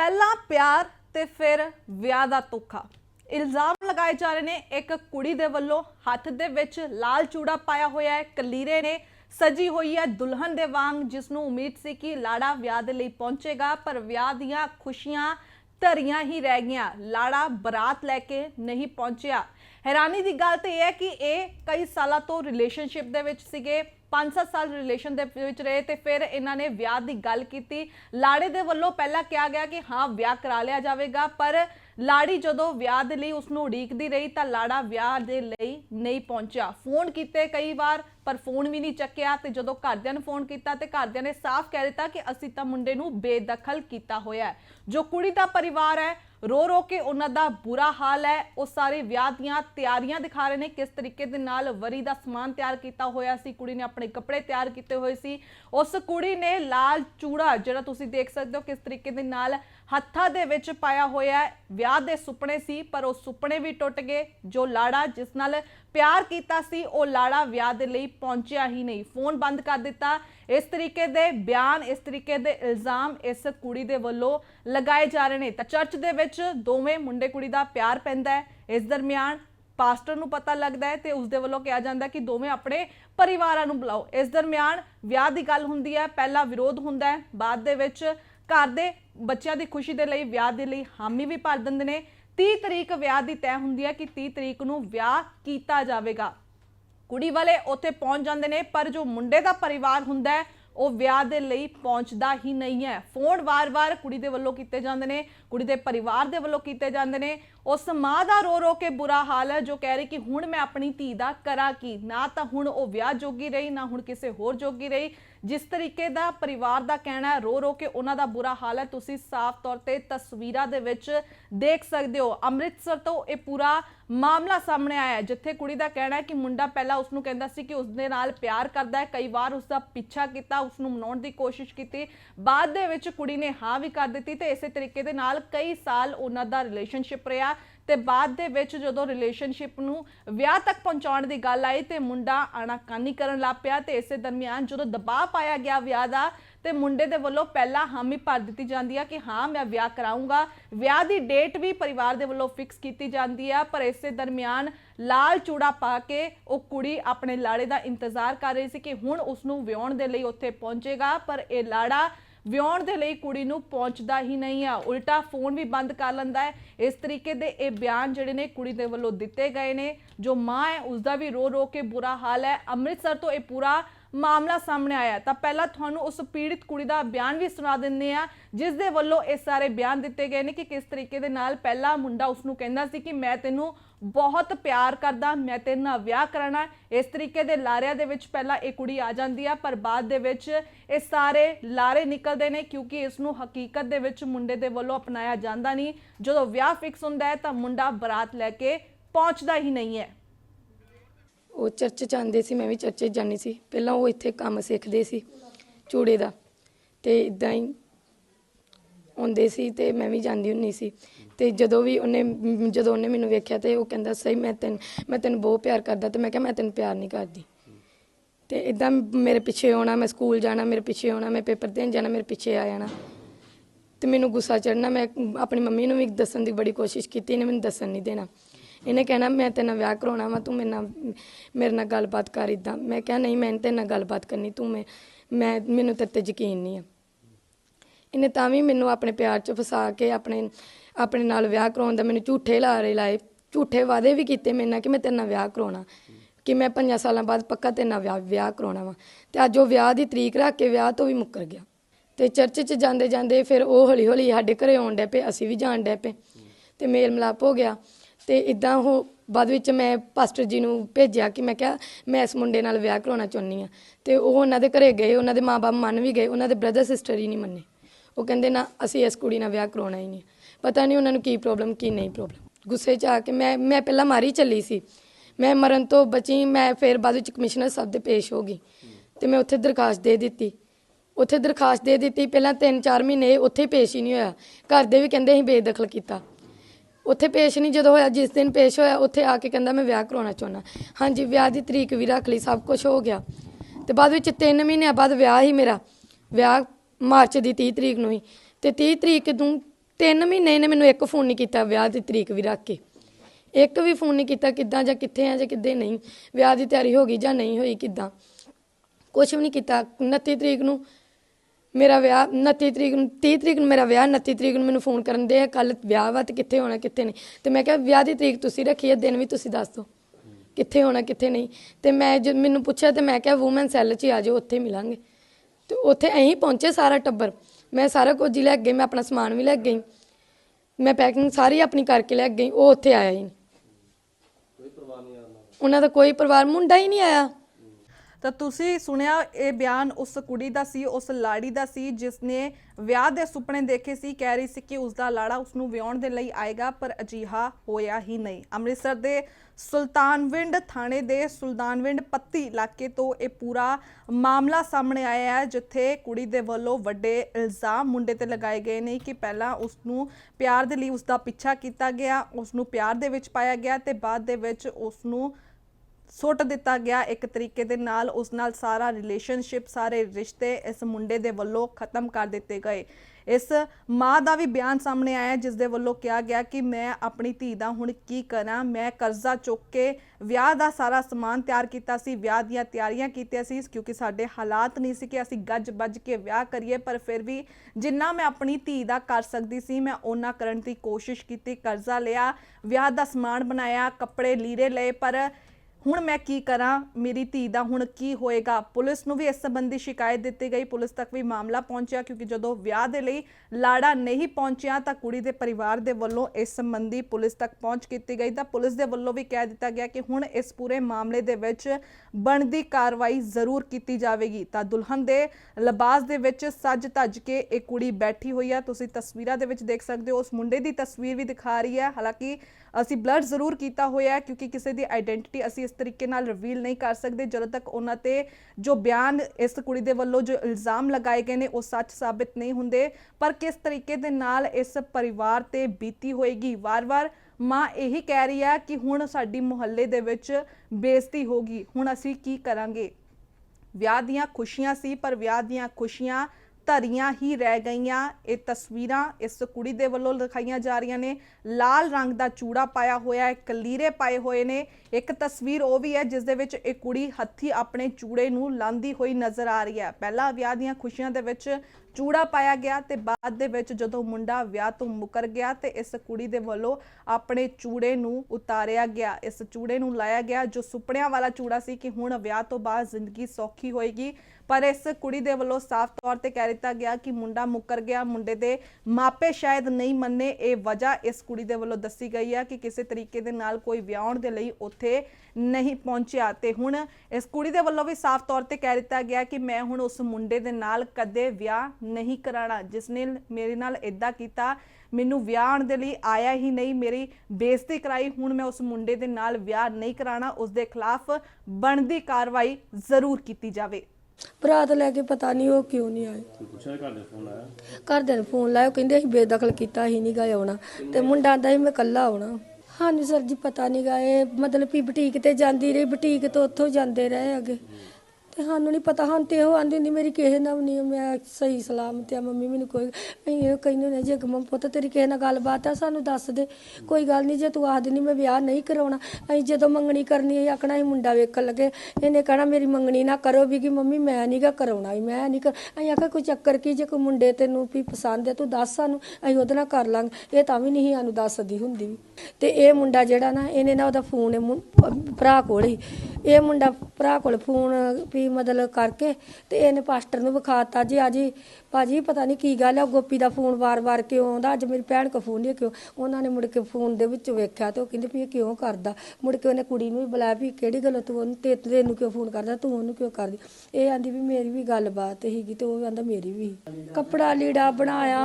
ਪਹਿਲਾਂ ਪਿਆਰ ਤੇ ਫਿਰ ਵਿਆਹ ਦਾ ਧੋਖਾ। ਇਲਜ਼ਾਮ ਲਗਾਏ ਜਾ ਰਹੇ ਨੇ, ਇੱਕ ਕੁੜੀ ਦੇ ਵੱਲੋਂ ਹੱਥ ਦੇ ਵਿੱਚ ਲਾਲ ਚੂੜਾ ਪਾਇਆ ਹੋਇਆ ਹੈ, ਕਲੀਰੇ ਨੇ ਸਜੀ ਹੋਈ ਹੈ ਦੁਲਹਨ ਦੇ ਵਾਂਗ ਜਿਸ ਨੂੰ ਉਮੀਦ ਸੀ ਕਿ ਲਾੜਾ ਵਿਆਹ ਦੇ ਲਈ ਪਹੁੰਚੇਗਾ, ਪਰ ਵਿਆਹ ਦੀਆਂ ਖੁਸ਼ੀਆਂ ਧਰੀਆਂ ਹੀ ਰਹਿ ਗਈਆਂ। ਲਾੜਾ ਬਰਾਤ ਲੈ ਕੇ ਨਹੀਂ ਪਹੁੰਚਿਆ। ਹੈਰਾਨੀ ਦੀ ਗੱਲ ਤੇ ਇਹ ਹੈ ਕਿ ਇਹ ਕਈ ਸਾਲਾਂ ਤੋਂ ਰਿਲੇਸ਼ਨਸ਼ਿਪ ਦੇ ਵਿੱਚ ਸੀਗੇ। 5-7 ਸਾਲ ਰਿਲੇਸ਼ਨ ਦੇ ਵਿੱਚ ਰਹੇ ਤੇ ਫਿਰ ਇਹਨਾਂ ਨੇ ਵਿਆਹ ਦੀ ਗੱਲ ਕੀਤੀ। ਲਾੜੇ ਦੇ ਵੱਲੋਂ ਪਹਿਲਾਂ ਕਿਹਾ ਗਿਆ ਕਿ ਹਾਂ, ਵਿਆਹ ਕਰਾ ਲਿਆ ਜਾਵੇਗਾ, ਪਰ ਲਾੜੀ ਜਦੋਂ ਵਿਆਹ ਦੇ ਲਈ ਉਸ ਨੂੰ ਉਡੀਕਦੀ ਰਹੀ ਤਾਂ ਲਾੜਾ ਵਿਆਹ ਦੇ ਲਈ ਨਹੀਂ ਪਹੁੰਚਿਆ। ਫੋਨ ਕੀਤੇ ਕਈ ਵਾਰ, ਪਰ ਫੋਨ ਵੀ ਨਹੀਂ ਚੱਕਿਆ ਤੇ ਜਦੋਂ ਘਰਦਿਆਂ ਨੂੰ ਫੋਨ ਕੀਤਾ ਤੇ ਘਰਦਿਆਂ ਨੇ ਸਾਫ਼ ਕਹਿ ਦਿੱਤਾ ਕਿ ਅਸੀਂ ਤਾਂ ਮੁੰਡੇ ਨੂੰ ਬੇਦਖਲ ਕੀਤਾ ਹੋਇਆ ਜੋ ਕੁੜੀ ਦਾ ਪਰਿਵਾਰ ਹੈ ਰੋ ਰੋ ਕੇ ਉਹਨਾਂ ਦਾ ਬੁਰਾ ਹਾਲ ਹੈ। ਉਹ ਸਾਰੇ ਵਿਆਹ ਦੀਆਂ ਤਿਆਰੀਆਂ ਦਿਖਾ ਰਹੇ ਨੇ। ਕਿਸ ਤਰੀਕੇ ਦੇ ਨਾਲ ਵਰੀ ਦਾ ਸਮਾਨ ਤਿਆਰ ਕੀਤਾ ਹੋਇਆ ਸੀ। ਕੁੜੀ ਨੇ ਆਪਣੇ ਕੱਪੜੇ ਤਿਆਰ ਕੀਤੇ ਹੋਏ ਸੀ। ਉਸ ਕੁੜੀ ਨੇ ਲਾਲ ਚੂੜਾ, ਜਿਹੜਾ ਤੁਸੀਂ ਦੇਖ ਸਕਦੇ ਹੋ, ਕਿਸ ਤਰੀਕੇ ਦੇ ਨਾਲ ਹੱਥਾਂ ਦੇ ਵਿੱਚ ਪਾਇਆ ਹੋਇਆ ਵਿਆਹ ਦੇ ਸੁਪਨੇ ਸੀ, ਪਰ ਉਹ ਸੁਪਨੇ ਵੀ ਟੁੱਟ ਗਏ। ਜੋ ਲਾੜਾ ਜਿਸ ਨਾਲ ਪਿਆਰ ਕੀਤਾ ਸੀ, ਉਹ ਲਾੜਾ ਵਿਆਹ ਦੇ ਲਈ ਪਹੁੰਚਿਆ ਹੀ ਨਹੀਂ। ਫੋਨ ਬੰਦ ਕਰ ਦਿੱਤਾ। ਇਸ ਤਰੀਕੇ ਦੇ ਬਿਆਨ, ਇਸ ਤਰੀਕੇ ਦੇ ਇਲਜ਼ਾਮ ਇਸ ਕੁੜੀ ਦੇ ਵੱਲੋਂ ਲਗਾਏ ਜਾ ਰਹੇ ਨੇ। ਤਾਂ ਚਰਚ ਦੇ ਵਿੱਚ ਦੋਵੇਂ ਮੁੰਡੇ ਕੁੜੀ ਦਾ ਪਿਆਰ ਪੈਂਦਾ ਹੈ। ਇਸ ਦਰਮਿਆਨ ਪਾਸਟਰ ਨੂੰ ਪਤਾ ਲੱਗਦਾ ਹੈ ਤੇ ਉਸ ਦੇ ਵੱਲੋਂ ਕਿਹਾ ਜਾਂਦਾ ਕਿ ਦੋਵੇਂ ਆਪਣੇ ਪਰਿਵਾਰਾਂ ਨੂੰ ਬੁਲਾਓ। ਇਸ ਦਰਮਿਆਨ ਵਿਆਹ ਦੀ ਗੱਲ ਹੁੰਦੀ ਹੈ, ਪਹਿਲਾ ਵਿਰੋਧ ਹੁੰਦਾ ਹੈ, ਬਾਅਦ ਦੇ ਵਿੱਚ ਘਰ ਦੇ ਬੱਚਿਆਂ ਦੀ ਖੁਸ਼ੀ ਦੇ ਲਈ ਵਿਆਹ ਦੇ ਲਈ ਹਾਮੀ ਵੀ ਭਰ ਦਿੰਦੇ ਨੇ। 30 ਤਰੀਕ ਵਿਆਹ ਦੀ ਤੈਅ ਹੁੰਦੀ ਹੈ ਕਿ 30 ਤਰੀਕ ਨੂੰ ਵਿਆਹ ਕੀਤਾ ਜਾਵੇਗਾ। ਕੁੜੀ ਵਾਲੇ ਉੱਥੇ ਪਹੁੰਚ ਜਾਂਦੇ ਨੇ, ਪਰ ਜੋ ਮੁੰਡੇ ਦਾ ਪਰਿਵਾਰ ਹੁੰਦਾ ਹੈ, ਉਹ ਵਿਆਹ ਦੇ ਲਈ ਪਹੁੰਚਦਾ ਹੀ ਨਹੀਂ ਹੈ। ਫੋਨ ਵਾਰ-ਵਾਰ ਕੁੜੀ ਦੇ ਵੱਲੋਂ ਕੀਤੇ ਜਾਂਦੇ ਨੇ, ਕੁੜੀ ਦੇ ਪਰਿਵਾਰ ਦੇ ਵੱਲੋਂ ਕੀਤੇ ਜਾਂਦੇ ਨੇ ਉਸ ਮਾਂ ਦਾ ਰੋ ਰੋ ਕੇ ਬੁਰਾ ਹਾਲ ਹੈ, ਜੋ ਕਹਿ ਰਹੀ ਕਿ ਹੁਣ ਮੈਂ ਆਪਣੀ ਧੀ ਦਾ ਕਰਾਂ ਕੀ? ਨਾ ਤਾਂ ਹੁਣ ਉਹ ਵਿਆਹ ਜੋਗੀ ਰਹੀ, ਨਾ ਹੁਣ ਕਿਸੇ ਹੋਰ ਜੋਗੀ ਰਹੀ। ਜਿਸ ਤਰੀਕੇ ਦਾ ਪਰਿਵਾਰ ਦਾ ਕਹਿਣਾ ਹੈ, ਰੋ ਰੋ ਕੇ ਉਹਨਾਂ ਦਾ ਬੁਰਾ ਹਾਲ ਹੈ, ਤੁਸੀਂ ਸਾਫ਼ ਤੌਰ ਤੇ ਤਸਵੀਰਾਂ ਦੇ ਵਿੱਚ ਦੇਖ ਸਕਦੇ ਹੋ। ਅੰਮ੍ਰਿਤਸਰ ਤੋਂ ਇਹ ਪੂਰਾ ਮਾਮਲਾ ਸਾਹਮਣੇ ਆਇਆ ਹੈ, ਜਿੱਥੇ ਕੁੜੀ ਦਾ ਕਹਿਣਾ ਹੈ ਕਿ ਮੁੰਡਾ ਪਹਿਲਾਂ ਉਸ ਨੂੰ ਕਹਿੰਦਾ ਸੀ ਕਿ ਉਸ ਦੇ ਨਾਲ ਪਿਆਰ ਕਰਦਾ ਹੈ, ਕਈ ਵਾਰ ਉਸ ਦਾ ਪਿੱਛਾ ਕੀਤਾ ਉਸ ਨੂੰ ਮਨਾਉਣ ਦੀ ਕੋਸ਼ਿਸ਼ ਕੀਤੀ। ਬਾਅਦ ਦੇ ਵਿੱਚ ਕੁੜੀ ਨੇ ਹਾਂ ਵੀ ਕਰ ਦਿੱਤੀ ਤੇ ਇਸੇ ਤਰੀਕੇ ਦੇ ਨਾਲ ਕਈ ਸਾਲ ਉਹਨਾਂ ਦਾ ਰਿਲੇਸ਼ਨਸ਼ਿਪ ਰਿਹਾ। ਤੇ ਬਾਅਦ ਦੇ ਵਿੱਚ ਜਦੋਂ ਰਿਲੇਸ਼ਨਸ਼ਿਪ ਨੂੰ ਵਿਆਹ ਤੱਕ ਪਹੁੰਚਾਉਣ ਦੀ ਗੱਲ ਆਈ ਤੇ ਮੁੰਡਾ ਆਣਾਕਾਨੀ ਕਰਨ ਲੱਗ ਪਿਆ ਤੇ ਇਸੇ ਦਰਮਿਆਨ ਜਦੋਂ ਦਬਾਅ ਪਾਇਆ ਗਿਆ ਵਿਆਹ ਦਾ ਤੇ ਮੁੰਡੇ ਦੇ ਵੱਲੋਂ ਪਹਿਲਾਂ ਹਾਮੀ ਭਰ ਦਿੱਤੀ ਜਾਂਦੀ ਹੈ ਕਿ ਹਾਂ, ਮੈਂ ਵਿਆਹ ਕਰਾਉਂਗਾ ਵਿਆਹ ਦੀ ਡੇਟ ਵੀ ਪਰਿਵਾਰ ਦੇ ਵੱਲੋਂ ਫਿਕਸ ਕੀਤੀ ਜਾਂਦੀ ਹੈ ਪਰ ਇਸੇ ਦਰਮਿਆਨ ਲਾਲ ਚੂੜਾ ਪਾ ਕੇ ਉਹ ਕੁੜੀ ਆਪਣੇ ਲਾੜੇ ਦਾ ਇੰਤਜ਼ਾਰ ਕਰ ਰਹੀ ਸੀ ਕਿ ਹੁਣ ਉਸ ਨੂੰ ਵਿਆਹਣ ਦੇ ਲਈ ਉੱਥੇ ਪਹੁੰਚੇਗਾ, ਪਰ ਇਹ ਲਾੜਾ ਵਿਆਹਣ ਦੇ ਲਈ ਕੁੜੀ ਨੂੰ ਪਹੁੰਚਦਾ ਹੀ ਨਹੀਂ ਆ। ਉਲਟਾ ਫੋਨ ਵੀ ਬੰਦ ਕਰ ਲੈਂਦਾ ਹੈ। ਇਸ ਤਰੀਕੇ ਦੇ ਇਹ ਬਿਆਨ ਜਿਹੜੇ ਨੇ ਕੁੜੀ ਦੇ ਵੱਲੋਂ ਦਿੱਤੇ ਗਏ ਨੇ। ਜੋ ਮਾਂ ਹੈ ਉਸ ਦਾ ਵੀ ਰੋ ਰੋ ਕੇ ਬੁਰਾ ਹਾਲ ਹੈ। ਅੰਮ੍ਰਿਤਸਰ ਤੋਂ ਇਹ ਪੂਰਾ ਮਾਮਲਾ ਸਾਹਮਣੇ ਆਇਆ ਤਾਂ ਪਹਿਲਾਂ ਤੁਹਾਨੂੰ ਉਸ ਪੀੜਿਤ ਕੁੜੀ ਦਾ ਬਿਆਨ ਵੀ ਸੁਣਾ ਦਿੰਦੇ ਆ ਜਿਸ ਦੇ ਵੱਲੋਂ ਇਹ ਸਾਰੇ ਬਿਆਨ ਦਿੱਤੇ ਗਏ ਨੇ ਕਿ ਕਿਸ ਤਰੀਕੇ ਦੇ ਨਾਲ ਪਹਿਲਾ ਮੁੰਡਾ ਉਸ ਨੂੰ ਕਹਿੰਦਾ ਸੀ ਕਿ ਮੈਂ ਤੈਨੂੰ ਬਹੁਤ ਪਿਆਰ ਕਰਦਾ, ਮੈਂ ਤੇਰੇ ਨਾਲ ਵਿਆਹ ਕਰਾਣਾ ਇਸ ਤਰੀਕੇ ਦੇ ਲਾਰਿਆਂ ਦੇ ਵਿੱਚ ਪਹਿਲਾਂ ਇਹ ਕੁੜੀ ਆ ਜਾਂਦੀ ਆ, ਪਰ ਬਾਅਦ ਦੇ ਵਿੱਚ ਇਹ ਸਾਰੇ ਲਾਰੇ ਨਿਕਲਦੇ ਨੇ ਕਿਉਂਕਿ ਇਸ ਨੂੰ ਹਕੀਕਤ ਦੇ ਵਿੱਚ ਮੁੰਡੇ ਦੇ ਵੱਲੋਂ ਅਪਣਾਇਆ ਜਾਂਦਾ ਨਹੀਂ। ਜਦੋਂ ਵਿਆਹ ਫਿਕਸ ਹੁੰਦਾ ਹੈ ਤਾਂ ਮੁੰਡਾ ਬਰਾਤ ਲੈ ਕੇ ਪਹੁੰਚਦਾ ਹੀ ਨਹੀਂ ਹੈ। ਉਹ ਚਰਚ ਚ ਆਉਂਦੇ ਸੀ, ਮੈਂ ਵੀ ਚਰਚ 'ਚ ਜਾਂਦੀ ਸੀ। ਪਹਿਲਾਂ ਉਹ ਇੱਥੇ ਕੰਮ ਸਿੱਖਦੇ ਸੀ ਚੂੜੇ ਦਾ। ਤੇ ਇਦਾਂ ਹੀ ਆਉਂਦੇ ਸੀ ਤੇ ਮੈਂ ਵੀ ਜਾਂਦੀ ਹੁੰਨੀ ਸੀ। ਤੇ ਜਦੋਂ ਵੀ ਉਹਨੇ ਮ- ਜਦੋਂ ਉਹਨੇ ਮੈਨੂੰ ਵੇਖਿਆ ਤੇ ਉਹ ਕਹਿੰਦਾ, ਸਹੀ, ਮੈਂ ਤੈਨੂੰ ਮੈਂ ਤੈਨੂੰ ਬਹੁਤ ਪਿਆਰ ਕਰਦਾ। ਤੇ ਮੈਂ ਕਿਹਾ, ਮੈਂ ਤੈਨੂੰ ਪਿਆਰ ਨਹੀਂ ਕਰਦੀ। ਤੇ ਇਦਾਂ ਮੇਰੇ ਪਿੱਛੇ ਆਉਣਾ, ਮੈਂ ਸਕੂਲ ਜਾਣਾ, ਮੇਰੇ ਪਿੱਛੇ ਆਉਣਾ, ਮੈਂ ਪੇਪਰ ਦੇਣ ਜਾਣਾ, ਮੇਰੇ ਪਿੱਛੇ ਆ ਜਾਣਾ। ਤੇ ਮੈਨੂੰ ਗੁੱਸਾ ਚੜਨਾ ਮੈਂ ਆਪਣੀ ਮੰਮੀ ਨੂੰ ਵੀ ਦੱਸਣ ਦੀ ਬੜੀ ਕੋਸ਼ਿਸ਼ ਕੀਤੀ, ਇਹਨੇ ਮੈਨੂੰ ਦੱਸਣ ਨਹੀਂ ਦੇਣਾ। ਇਹਨੇ ਕਹਿਣਾ, ਮੈਂ ਤੇਰੇ ਨਾਲ ਵਿਆਹ ਕਰਾਉਣਾ ਵਾ, ਤੂੰ ਮੇਰੇ ਨਾਲ ਮੇਰੇ ਨਾਲ ਗੱਲਬਾਤ ਕਰ ਇਦਾਂ ਮੈਂ ਕਿਹਾ, ਨਹੀਂ, ਮੈਂ ਤੇਰੇ ਨਾਲ ਗੱਲਬਾਤ ਕਰਨੀ, ਤੂੰ ਮੈਂ ਮੈਂ, ਮੈਨੂੰ ਤੇਰੇ ਤੇ ਯਕੀਨ ਨਹੀਂ ਆ। ਇਹਨੇ ਤਾਂ ਵੀ ਮੈਨੂੰ ਆਪਣੇ ਪਿਆਰ 'ਚ ਫਸਾ ਕੇ ਆਪਣੇ ਆਪਣੇ ਨਾਲ ਵਿਆਹ ਕਰਾਉਣ ਦਾ ਮੈਨੂੰ ਝੂਠੇ ਲਾਰੇ ਲਾਏ, ਝੂਠੇ ਵਾਅਦੇ ਵੀ ਕੀਤੇ ਮੇਰੇ ਨਾਲ ਕਿ ਮੈਂ ਤੇਰੇ ਨਾਲ ਵਿਆਹ ਕਰਾਉਣਾ। ਕਿ ਮੈਂ ਪੰਜਾਂ ਸਾਲਾਂ ਬਾਅਦ ਪੱਕਾ ਤੇਰੇ ਨਾਲ ਵਿਆਹ ਵਿਆਹ ਕਰਾਉਣਾ ਵਾ। ਤੇ ਅੱਜ ਉਹ ਵਿਆਹ ਦੀ ਤਰੀਕ ਰੱਖ ਕੇ ਵਿਆਹ ਤੋਂ ਵੀ ਮੁੱਕਰ ਗਿਆ। ਤੇ ਚਰਚ 'ਚ ਜਾਂਦੇ ਜਾਂਦੇ ਫਿਰ ਉਹ ਹੌਲੀ ਹੌਲੀ ਸਾਡੇ ਘਰੇ ਆਉਣ ਡੈ ਪਏ ਅਸੀਂ ਵੀ ਜਾਣ ਡੈ ਪਏ ਤੇ ਮੇਲ ਮਿਲਾਪ ਹੋ ਗਿਆ। ਤੇ ਇਦਾਂ ਉਹ ਬਾਅਦ ਵਿੱਚ ਮੈਂ ਪਾਸਟਰ ਜੀ ਨੂੰ ਭੇਜਿਆ ਕਿ ਮੈਂ ਕਿਹਾ, ਮੈਂ ਇਸ ਮੁੰਡੇ ਨਾਲ ਵਿਆਹ ਕਰਾਉਣਾ ਚਾਹੁੰਦੀ ਆ ਤੇ ਉਹ ਉਹਨਾਂ ਦੇ ਘਰੇ ਗਏ, ਉਹਨਾਂ ਦੇ ਮਾਪੇ ਮੰਨ ਵੀ ਗਏ, ਉਹਨਾਂ ਦੇ ਬ੍ਰਦਰ ਸਿਸਟਰ ਹੀ ਨਹੀਂ ਮੰਨੇ। ਉਹ ਕਹਿੰਦੇ, ਨਾ, ਅਸੀਂ ਇਸ ਕੁੜੀ ਨਾਲ ਵਿਆਹ ਕਰਾਉਣਾ ਹੀ ਨਹੀਂ। ਪਤਾ ਨਹੀਂ ਉਹਨਾਂ ਨੂੰ ਕੀ ਪ੍ਰੋਬਲਮ ਕੀ ਨਹੀਂ ਪ੍ਰੋਬਲਮ ਗੁੱਸੇ 'ਚ ਆ ਕੇ ਮੈਂ ਮੈਂ ਪਹਿਲਾਂ ਮਾਰੀ ਚੱਲੀ ਸੀ। ਮੈਂ ਮਰਨ ਤੋਂ ਬਚੀ, ਮੈਂ ਫਿਰ ਬਾਅਦ ਵਿੱਚ ਕਮਿਸ਼ਨਰ ਸਾਹਿਬ ਦੇ ਪੇਸ਼ ਹੋ ਗਈ। ਤੇ ਮੈਂ ਉੱਥੇ ਦਰਖਾਸਤ ਦੇ ਦਿੱਤੀ। ਉੱਥੇ ਦਰਖਾਸਤ ਦੇ ਦਿੱਤੀ, ਪਹਿਲਾਂ 3-4 ਮਹੀਨੇ ਉੱਥੇ ਪੇਸ਼ ਹੀ ਨਹੀਂ ਹੋਇਆ। ਘਰ ਦੇ ਵੀ ਕਹਿੰਦੇ ਅਸੀਂ ਬੇਦਖਲ ਕੀਤਾ। ਉੱਥੇ ਪੇਸ਼ ਨਹੀਂ, ਜਦੋਂ ਹੋਇਆ, ਜਿਸ ਦਿਨ ਪੇਸ਼ ਹੋਇਆ, ਉੱਥੇ ਆ ਕੇ ਕਹਿੰਦਾ, ਮੈਂ ਵਿਆਹ ਕਰਾਉਣਾ ਚਾਹੁੰਦਾ। ਹਾਂਜੀ, ਵਿਆਹ ਦੀ ਤਰੀਕ ਵੀ ਰੱਖ ਲਈ, ਸਭ ਕੁਝ ਹੋ ਗਿਆ। ਤੇ ਬਾਅਦ ਵਿੱਚ 3 ਮਹੀਨਿਆਂ ਬਾਅਦ ਵਿਆਹ ਹੀ ਮੇਰਾ। ਵਿਆਹ ਮਾਰਚ ਦੀ 30 ਤਰੀਕ ਨੂੰ ਹੀ। ਤੇ 30 ਤਰੀਕ ਨੂੰ, ਤਿੰਨ ਮਹੀਨੇ ਨੇ ਮੈਨੂੰ ਇੱਕ ਫੋਨ ਨਹੀਂ ਕੀਤਾ, ਵਿਆਹ ਦੀ ਤਰੀਕ ਵੀ ਰੱਖ ਕੇ। ਇੱਕ ਵੀ ਫੋਨ ਨਹੀਂ ਕੀਤਾ, ਕਿੱਦਾਂ ਜਾਂ ਕਿੱਥੇ ਆ ਜਾਂ ਕਿੱਦੇ ਨਹੀਂ, ਵਿਆਹ ਦੀ ਤਿਆਰੀ ਹੋ ਗਈ ਜਾਂ ਨਹੀਂ ਹੋਈ ਕਿੱਦਾਂ। ਕੁਝ ਵੀ ਨਹੀਂ ਕੀਤਾ। 29 ਤਰੀਕ ਨੂੰ ਮੇਰਾ ਵਿਆਹ 29 ਤਰੀਕ ਨੂੰ 30 ਤਰੀਕ ਨੂੰ ਮੇਰਾ ਵਿਆਹ 29 ਤਰੀਕ ਨੂੰ ਮੈਨੂੰ ਫੋਨ ਕਰਨ ਦੇ ਕੱਲ ਵਿਆਹ ਵਾ ਤੇ ਕਿੱਥੇ ਹੋਣਾ ਕਿੱਥੇ ਨਹੀਂ। ਤੇ ਮੈਂ ਕਿਹਾ ਵਿਆਹ ਦੀ ਤਰੀਕ ਤੁਸੀਂ ਰੱਖੀ ਹੈ ਦਿਨ ਵੀ ਤੁਸੀਂ ਦੱਸ ਦਿਓ ਕਿੱਥੇ ਹੋਣਾ ਕਿੱਥੇ ਨਹੀਂ। ਤੇ ਮੈਂ ਜਦ ਮੈਨੂੰ ਪੁੱਛਿਆ ਤੇ ਮੈਂ ਕਿਹਾ ਔਮਨ ਸੈੱਲ 'ਚ ਹੀ ਆ ਜਾਓ ਉੱਥੇ ਮਿਲਾਂਗੇ। ਤੇ ਉੱਥੇ ਐਂ ਪਹੁੰਚੇ ਸਾਰਾ ਟੱਬਰ। ਮੈਂ ਸਾਰਾ ਕੁਝ ਹੀ ਲੈ ਕੇ ਗਈ ਮੈਂ ਆਪਣਾ ਸਮਾਨ ਵੀ ਲੈ ਕੇ ਗਈ। ਮੈਂ ਪੈਕਿੰਗ ਸਾਰੀ ਆਪਣੀ ਕਰਕੇ ਲੈ ਕੇ ਗਈ ਉਹ ਉੱਥੇ ਆਇਆ ਹੀ ਨਹੀਂ। ਉਹਨਾਂ ਦਾ ਕੋਈ ਪਰਿਵਾਰ ਮੁੰਡਾ ਹੀ ਨਹੀਂ ਆਇਆ। ਤਾਂ ਤੁਸੀਂ ਸੁਣਿਆ ਇਹ ਬਿਆਨ ਉਸ ਕੁੜੀ ਦਾ ਸੀ, ਉਸ ਲਾੜੀ ਦਾ ਸੀ ਜਿਸ ਨੇ ਵਿਆਹ ਦੇ ਸੁਪਨੇ ਦੇਖੇ ਸੀ, ਕਹਿ ਰਹੀ ਸੀ ਕਿ ਉਸ ਦਾ ਲਾੜਾ ਉਸ ਨੂੰ ਵਿਆਹਣ ਦੇ ਲਈ ਆਏਗਾ, ਪਰ ਅਜੀਹਾ ਹੋਇਆ ਹੀ ਨਹੀਂ। ਅੰਮ੍ਰਿਤਸਰ ਦੇ ਸੁਲਤਾਨਵਿੰਡ ਥਾਣੇ ਦੇ ਸੁਲਤਾਨਵਿੰਡ ਪੱਤੀ ਇਲਾਕੇ ਤੋਂ ਇਹ ਪੂਰਾ ਮਾਮਲਾ ਸਾਹਮਣੇ ਆਇਆ ਹੈ, ਜਿੱਥੇ ਕੁੜੀ ਦੇ ਵੱਲੋਂ ਵੱਡੇ ਇਲਜ਼ਾਮ ਮੁੰਡੇ ਤੇ ਲਗਾਏ ਗਏ ਨੇ ਕਿ ਪਹਿਲਾਂ ਉਸ ਨੂੰ ਪਿਆਰ ਦੇ ਲਈ ਉਸ ਦਾ ਪਿੱਛਾ ਕੀਤਾ ਗਿਆ ਉਸ ਨੂੰ ਪਿਆਰ ਦੇ ਵਿੱਚ ਪਾਇਆ ਗਿਆ ਤੇ ਬਾਅਦ ਦੇ ਵਿੱਚ ਉਸ ਨੂੰ ਸੁੱਟ ਦਿੱਤਾ ਗਿਆ। ਇੱਕ ਤਰੀਕੇ ਦੇ ਨਾਲ ਉਸ ਨਾਲ ਸਾਰਾ ਰਿਲੇਸ਼ਨਸ਼ਿਪ ਸਾਰੇ ਰਿਸ਼ਤੇ ਇਸ ਮੁੰਡੇ ਦੇ ਵੱਲੋਂ ਖਤਮ ਕਰ ਦਿੱਤੇ ਗਏ। ਇਸ ਮਾਂ ਦਾ ਵੀ ਬਿਆਨ ਸਾਹਮਣੇ ਆਇਆ, ਜਿਸ ਦੇ ਵੱਲੋਂ ਕਿਹਾ ਗਿਆ ਕਿ ਮੈਂ ਆਪਣੀ ਧੀ ਦਾ ਹੁਣ ਕੀ ਕਰਾਂ? ਮੈਂ ਕਰਜ਼ਾ ਚੁੱਕ ਕੇ ਵਿਆਹ ਦਾ ਸਾਰਾ ਸਮਾਨ ਤਿਆਰ ਕੀਤਾ ਸੀ, ਵਿਆਹ ਦੀਆਂ ਤਿਆਰੀਆਂ ਕੀਤੀਆਂ ਸੀ, ਕਿਉਂਕਿ ਸਾਡੇ ਹਾਲਾਤ ਨਹੀਂ ਸੀ ਕਿ ਅਸੀਂ ਗੱਜ ਬੱਜ ਕੇ ਵਿਆਹ ਕਰੀਏ, ਪਰ ਫਿਰ ਵੀ ਜਿੰਨਾ ਮੈਂ ਆਪਣੀ ਧੀ ਦਾ ਕਰ ਸਕਦੀ ਸੀ, ਮੈਂ ਉਹਨਾਂ ਕਰਨ ਦੀ ਕੋਸ਼ਿਸ਼ ਕੀਤੀ, ਕਰਜ਼ਾ ਲਿਆ, ਵਿਆਹ ਦਾ ਸਮਾਨ ਬਣਾਇਆ, ਕੱਪੜੇ ਲੀੜੇ ਲਏ, ਪਰ ਹੁਣ ਮੈਂ ਕੀ ਕਰਾਂ? ਮੇਰੀ ਧੀ ਦਾ ਹੁਣ ਕੀ ਹੋਏਗਾ? ਪੁਲਿਸ ਨੂੰ ਵੀ ਇਸ ਸੰਬੰਧੀ ਸ਼ਿਕਾਇਤ ਦਿੱਤੀ ਗਈ। ਪੁਲਿਸ ਤੱਕ ਵੀ ਮਾਮਲਾ ਪਹੁੰਚਿਆ, ਕਿਉਂਕਿ ਜਦੋਂ ਵਿਆਹ ਦੇ ਲਈ ਲਾੜਾ ਨਹੀਂ ਪਹੁੰਚਿਆ, ਤਾਂ ਕੁੜੀ ਦੇ ਪਰਿਵਾਰ ਦੇ ਵੱਲੋਂ ਇਸ ਸੰਬੰਧੀ ਪੁਲਿਸ ਤੱਕ ਪਹੁੰਚ ਕੀਤੀ ਗਈ। ਤਾਂ ਪੁਲਿਸ ਦੇ ਵੱਲੋਂ ਵੀ ਕਹਿ ਦਿੱਤਾ ਗਿਆ ਕਿ ਹੁਣ ਇਸ ਪੂਰੇ ਮਾਮਲੇ ਦੇ ਵਿੱਚ ਬਣਦੀ ਕਾਰਵਾਈ ਜ਼ਰੂਰ ਕੀਤੀ ਜਾਵੇਗੀ। ਤਾਂ ਦੁਲਹਨ ਦੇ ਲਿਬਾਸ ਦੇ ਵਿੱਚ ਸੱਜ ਧੱਜ ਕੇ ਇਹ ਕੁੜੀ ਬੈਠੀ ਹੋਈ ਹੈ ਤੁਸੀਂ ਤਸਵੀਰਾਂ ਦੇ ਵਿੱਚ ਦੇਖ ਸਕਦੇ ਹੋ। ਉਸ ਮੁੰਡੇ ਦੀ ਤਸਵੀਰ ਵੀ ਦਿਖਾ ਰਹੀ ਹੈ। ਹਾਲਾਂਕਿ ਅਸੀਂ ਬਲਰ ਜ਼ਰੂਰ ਕੀਤਾ ਹੋਇਆ ਹੈ, ਕਿਉਂਕਿ ਕਿਸੇ ਦੀ ਆਇਡੈਂਟੀਟੀ ਅਸੀਂ ਇਸ ਤਰੀਕੇ ਨਾਲ ਰਿਵੀਲ ਨਹੀਂ ਕਰ ਸਕਦੇ। ਜਦੋਂ ਤੱਕ ਉਹਨਾਂ ਤੇ ਜੋ ਬਿਆਨ ਇਸ ਕੁੜੀ ਦੇ ਵੱਲੋਂ ਜੋ ਇਲਜ਼ਾਮ ਲਗਾਏ ਗਏ ਨੇ, ਉਹ ਸੱਚ ਸਾਬਿਤ ਨਹੀਂ ਹੁੰਦੇ। ਪਰ ਕਿਸ ਤਰੀਕੇ ਦੇ ਨਾਲ ਇਸ ਪਰਿਵਾਰ ਤੇ ਬੀਤੀ ਹੋਏਗੀ? ਵਾਰ-ਵਾਰ ਮਾਂ ਇਹੀ ਕਹਿ ਰਹੀ ਹੈ ਕਿ ਹੁਣ ਸਾਡੀ ਮੁਹੱਲੇ ਦੇ ਵਿੱਚ ਬੇਇੱਜ਼ਤੀ ਹੋਗੀ ਹੁਣ ਅਸੀਂ ਕੀ ਕਰਾਂਗੇ? ਵਿਆਹ ਦੀਆਂ ਖੁਸ਼ੀਆਂ ਸੀ, ਪਰ ਵਿਆਹ ਦੀਆਂ ਖੁਸ਼ੀਆਂ ਧਰੀਆਂ ਹੀ ਰਹਿ ਗਈਆਂ। ਇਹ ਤਸਵੀਰਾਂ ਇਸ ਕੁੜੀ ਦੇ ਵੱਲੋਂ ਦਿਖਾਈਆਂ ਜਾ ਰਹੀਆਂ ਨੇ। ਲਾਲ ਰੰਗ ਦਾ ਚੂੜਾ ਪਾਇਆ ਹੋਇਆ ਹੈ, ਕਲੀਰੇ ਪਾਏ ਹੋਏ ਨੇ। ਇੱਕ ਤਸਵੀਰ ਉਹ ਵੀ ਹੈ, ਜਿਸ ਦੇ ਵਿੱਚ ਇਹ ਕੁੜੀ ਹੱਥੀ ਆਪਣੇ ਚੂੜੇ ਨੂੰ ਲਾਂਦੀ ਹੋਈ ਨਜ਼ਰ ਆ ਰਹੀ ਹੈ। ਪਹਿਲਾਂ ਵਿਆਹ ਦੀਆਂ ਖੁਸ਼ੀਆਂ ਦੇ ਵਿੱਚ ਚੂੜਾ ਪਾਇਆ ਗਿਆ ਤੇ ਬਾਅਦ ਦੇ ਵਿੱਚ ਜਦੋਂ ਮੁੰਡਾ ਵਿਆਹ ਤੋਂ ਮੁਕਰ ਗਿਆ ਤੇ ਇਸ ਕੁੜੀ ਦੇ ਵੱਲੋਂ ਆਪਣੇ ਚੂੜੇ ਨੂੰ ਉਤਾਰਿਆ ਗਿਆ। ਇਸ ਚੂੜੇ ਨੂੰ ਲਾਇਆ ਗਿਆ, ਜੋ ਸੁਪਨਿਆਂ ਵਾਲਾ ਚੂੜਾ ਸੀ ਕਿ ਹੁਣ ਵਿਆਹ ਤੋਂ ਬਾਅਦ ਜ਼ਿੰਦਗੀ ਸੌਖੀ ਹੋਏਗੀ। ਪਰ ਇਸ ਕੁੜੀ ਦੇ ਵੱਲੋਂ ਸਾਫ਼ ਤੌਰ ਤੇ ਕਹਿ ਦਿੱਤਾ ਗਿਆ ਕਿ ਮੁੰਡਾ ਮੁਕਰ ਗਿਆ, ਮੁੰਡੇ ਦੇ ਮਾਪੇ ਸ਼ਾਇਦ ਨਹੀਂ ਮੰਨੇ। ਇਹ ਵਜ੍ਹਾ ਇਸ ਕੁੜੀ ਦੇ ਵੱਲੋਂ ਦੱਸੀ ਗਈ ਹੈ ਕਿ ਕਿਸੇ ਤਰੀਕੇ ਦੇ ਨਾਲ ਕੋਈ ਵਿਆਹਣ ਦੇ ਲਈ ਉੱਥੇ ਨਹੀਂ ਪਹੁੰਚਿਆ। ਤੇ ਹੁਣ ਇਸ ਕੁੜੀ ਦੇ ਵੱਲੋਂ ਵੀ ਸਾਫ਼ ਤੌਰ ਤੇ ਕਹਿ ਦਿੱਤਾ ਗਿਆ ਕਿ ਮੈਂ ਹੁਣ ਉਸ ਮੁੰਡੇ ਦੇ ਨਾਲ ਕਦੇ ਵਿਆਹ ਨਹੀਂ ਕਰਾਣਾ ਜਿਸ ਨੇ ਮੇਰੇ ਨਾਲ ਇਦਾਂ ਕੀਤਾ ਮੈਨੂੰ ਵਿਆਹਣ ਦੇ ਲਈ ਆਇਆ ਹੀ ਨਹੀਂ ਮੇਰੀ ਬੇਇੱਜ਼ਤੀ ਕਰਾਈ ਹੁਣ ਮੈਂ ਉਸ ਮੁੰਡੇ ਦੇ ਨਾਲ ਵਿਆਹ ਨਹੀਂ ਕਰਾਣਾ ਉਸ ਦੇ ਖਿਲਾਫ ਬਣਦੀ ਕਾਰਵਾਈ ਜ਼ਰੂਰ ਕੀਤੀ ਜਾਵੇ। ਬਰਾਤ ਲੈ ਕੇ ਪਤਾ ਨਹੀਂ ਉਹ ਕਿਉਂ ਨਹੀਂ ਆਏ। ਪੁੱਛਿਆ ਘਰ ਦੇ ਫੋਨ ਆਇਆ ਘਰਦਿਆਂ ਨੇ ਫੋਨ ਲਾਇਆ ਕਹਿੰਦੇ ਅਸੀਂ ਬੇਦਖਲ ਕੀਤਾ ਅਸੀਂ ਨਹੀਂ ਗਏ ਆਉਣਾ। ਤੇ ਮੁੰਡਾ ਆਂਦਾ ਸੀ ਮੈਂ ਇਕੱਲਾ ਆਉਣਾ। ਹਾਂਜੀ ਸਰ ਜੀ ਪਤਾ ਨਹੀਂ ਗਏ ਮਤਲਬ ਵੀ ਬੁਟੀਕ ਤੇ ਜਾਂਦੀ ਰਹੀ ਬੁਟੀਕ ਤੋਂ ਉੱਥੋਂ ਜਾਂਦੇ ਰਹੇ ਅੱਗੇ। ਤੇ ਸਾਨੂੰ ਨਹੀਂ ਪਤਾ ਹਾਂ ਤੇ ਉਹ ਆਂਦੀ ਹੁੰਦੀ, ਮੇਰੀ ਕਿਸੇ ਨਾਲ ਵੀ ਨਹੀਂ ਮੈਂ ਸਹੀ ਸਲਾਮਤ ਆ, ਮੰਮੀ ਮੈਨੂੰ ਕੋਈ ਅਸੀਂ ਇਹ ਕਹਿੰਦੇ ਨੇ ਜੇ ਮੰਮ ਪੁੱਤ, ਤੇਰੀ ਕਿਸੇ ਨਾਲ ਗੱਲਬਾਤ ਆ, ਸਾਨੂੰ ਦੱਸ ਦੇ, ਕੋਈ ਗੱਲ ਨਹੀਂ ਜੇ ਤੂੰ ਆਖਦੀ ਨਹੀਂ ਮੈਂ ਵਿਆਹ ਨਹੀਂ ਕਰਾਉਣਾ, ਅਸੀਂ ਜਦੋਂ ਮੰਗਣੀ ਕਰਨੀ ਹੈ ਆਖਣਾ ਅਸੀਂ ਮੁੰਡਾ ਵੇਖਣ ਲੱਗੇ, ਇਹਨੇ ਕਹਿਣਾ, ਮੇਰੀ ਮੰਗਣੀ ਨਾ ਕਰੋ ਵੀ, ਕਿ ਮੰਮੀ ਮੈਂ ਨਹੀਂ ਗਾ ਕਰਾਉਣਾ ਵੀ, ਮੈਂ ਨਹੀਂ ਕਰ ਅਸੀਂ ਆਖਿਆ, ਕੋਈ ਚੱਕਰ ਕੀ, ਜੇ ਕੋਈ ਮੁੰਡੇ ਤੈਨੂੰ ਵੀ ਪਸੰਦ ਹੈ ਤੂੰ ਦੱਸ ਸਾਨੂੰ, ਅਸੀਂ ਉਹਦੇ ਨਾਲ ਕਰ ਲਾਂਗੇ। ਇਹ ਤਾਂ ਵੀ ਨਹੀਂ ਸਾਨੂੰ ਦੱਸਦੀ ਹੁੰਦੀ ਵੀ। ਤੇ ਇਹ ਮੁੰਡਾ ਜਿਹੜਾ ਨਾ, ਇਹਨੇ ਨਾ ਉਹਦਾ ਫੋਨ ਹੈ ਮੁੰ- ਭਰਾ ਕੋਲ ਹੀ, ਇਹ ਮੁੰਡਾ ਭਰਾ ਕੋਲ ਫੋਨ ਵੀ ਮਤਲਬ ਕਰਕੇ ਤੇ ਇਹਨੇ ਪਾਸਟਰ ਨੂੰ ਵਿਖਾਤਾ ਜੀ, ਆਜੀ, ਭਾਜੀ ਪਤਾ ਨਹੀਂ ਕੀ ਗੱਲ ਹੈ ਗੋਪੀ ਦਾ ਫੋਨ ਵਾਰ-ਵਾਰ ਕਿਉਂ ਆਉਂਦਾ? ਅੱਜ ਮੇਰੀ ਭੈਣ ਕੋ ਫੋਨ ਨਹੀਂ ਕਿਉਂ? ਉਹਨਾਂ ਨੇ ਮੁੜ ਕੇ ਫੋਨ ਦੇ ਵਿੱਚ ਵੇਖਿਆ ਤੇ ਉਹ ਕਹਿੰਦੇ ਵੀ ਇਹ ਕਿਉਂ ਕਰਦਾ? ਮੁੜ ਕੇ ਉਹਨੇ ਕੁੜੀ ਨੂੰ ਵੀ ਬੁਲਾਇਆ ਵੀ ਕਿਹੜੀ ਗੱਲ ਤੂੰ ਉਹਨੂੰ ਤੇ ਤੈਨੂੰ ਕਿਉਂ ਫੋਨ ਕਰਦਾ? ਤੂੰ ਉਹਨੂੰ ਕਿਉਂ ਕਰਦੀ? ਇਹ ਆਂਦੀ ਵੀ ਮੇਰੀ ਵੀ ਗੱਲਬਾਤ ਸੀਗੀ ਤੇ ਉਹ ਆਂਦਾ ਮੇਰੀ ਵੀ ਕੱਪੜਾ ਲੀੜਾ ਬਣਾਇਆ,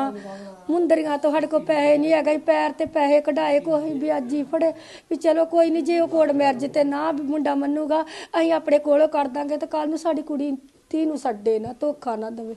ਮੁੰਦਰੀਆਂ ਤੋਂ ਸਾਡੇ ਕੋਲ ਪੈਸੇ ਨਹੀਂ ਹੈਗਾ ਅਸੀਂ ਪੈਰ ਤੇ ਪੈਸੇ ਕਢਾਏ, ਕੋਈ ਵਿਆਜੀ ਫੜੇ। ਵੀ ਚਲੋ ਕੋਈ ਨਹੀਂ ਜੇ ਉਹ ਕੋੜ ਮੈਰਜ ਤੇ ਨਾ ਵੀ ਮੁੰਡਾ ਮੰਨੂਗਾ, ਅਸੀਂ ਆਪਣੇ ਕੋਲੋਂ ਕਰ ਦਾਂਗੇ ਤੇ ਕੱਲ ਨੂੰ ਸਾਡੀ ਕੁੜੀ ਧੀ ਨੂੰ ਛੱਡੇ ਨਾ ਧੋਖਾ ਨਾ ਦੇਵੇ।